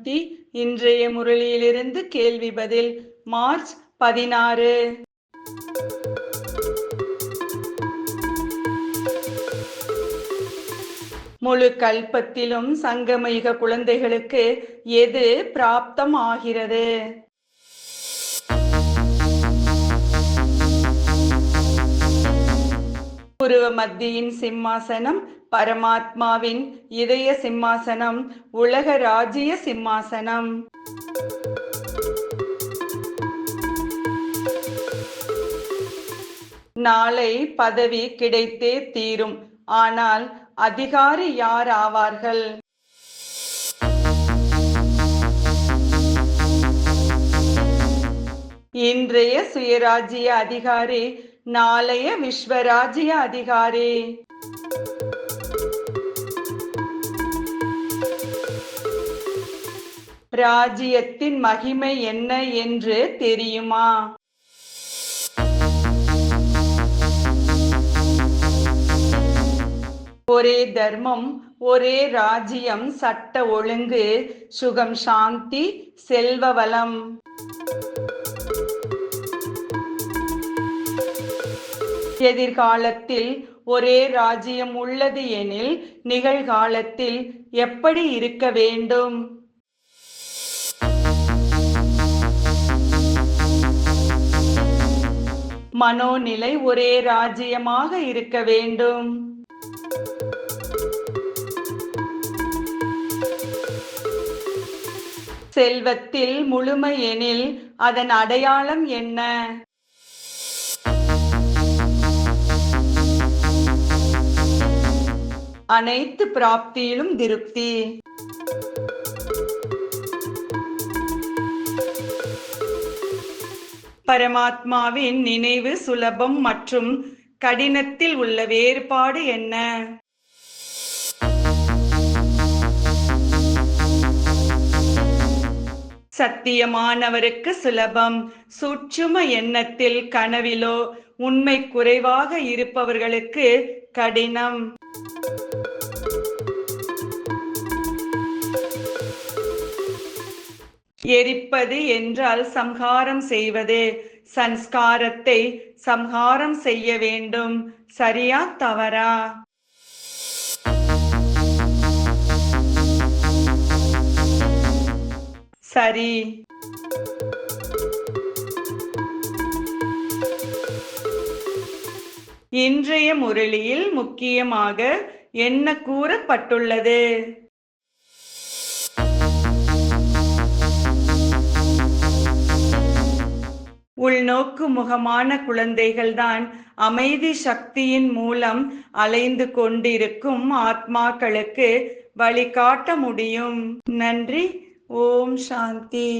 சாந்தி இன்றைய முரளியிலிருந்து கேள்வி பதில் மார்ச் பதினாறு. முழு கல்பத்திலும் சங்கமயுக குழந்தைகளுக்கு எது பிராப்தம் ஆகிறது உருவ மத்தியின் சிம்மாசனம் பரமாத்மாவின் இதய சிம்மாசனம் உலக ராஜ்ய சிம்மாசனம். நாளை பதவி கிடைத்தே தீரும். ஆனால் அதிகாரி யார் ஆவார்கள்? இன்றைய சுயராஜ்ய அதிகாரி நாளைய விஸ்வராஜ்ய அதிகாரே. ராஜ்யத்தின் மகிமை என்ன என்று தெரியுமா? ஒரே தர்மம் ஒரே ராஜ்யம் சட்ட ஒழுங்கு சுகம் சாந்தி செல்வ வளம். எதிர்காலத்தில் ஒரே ராஜ்யம் உள்ளது எனில் நிகழ்காலத்தில் எப்படி இருக்க வேண்டும்? மனோநிலை ஒரே ராஜ்யமாக இருக்க வேண்டும். செல்வத்தில் முழுமை எனில் அதன் அடையாளம் என்ன? அனைத்து பிராப்தியிலும் திருப்தி. பரமாத்மாவின் நினைவு சுலபம் மற்றும் கடினத்தில் உள்ள வேறுபாடு என்ன? சத்தியமானவருக்கு சுலபம். சுற்றும எண்ணத்தில் கனவிலோ உண்மை குறைவாக இருப்பவர்களுக்கு கடினம். எரிப்பது என்றால் சம்ஹாரம் செய்வது. சன்ஸ்காரத்தை சம்ஹாரம் செய்ய வேண்டும். சரியா தவறா? சரி. இன்றைய முரளியில் முக்கியமாக என்ன கூறப்பட்டுள்ளது? உள்நோக்கு முகமான குழந்தைகள்தான் அமைதி சக்தியின் மூலம் அலைந்து கொண்டிருக்கும் ஆத்மாக்களுக்கு வழிகாட்ட முடியும். நன்றி. ஓம் சாந்தி.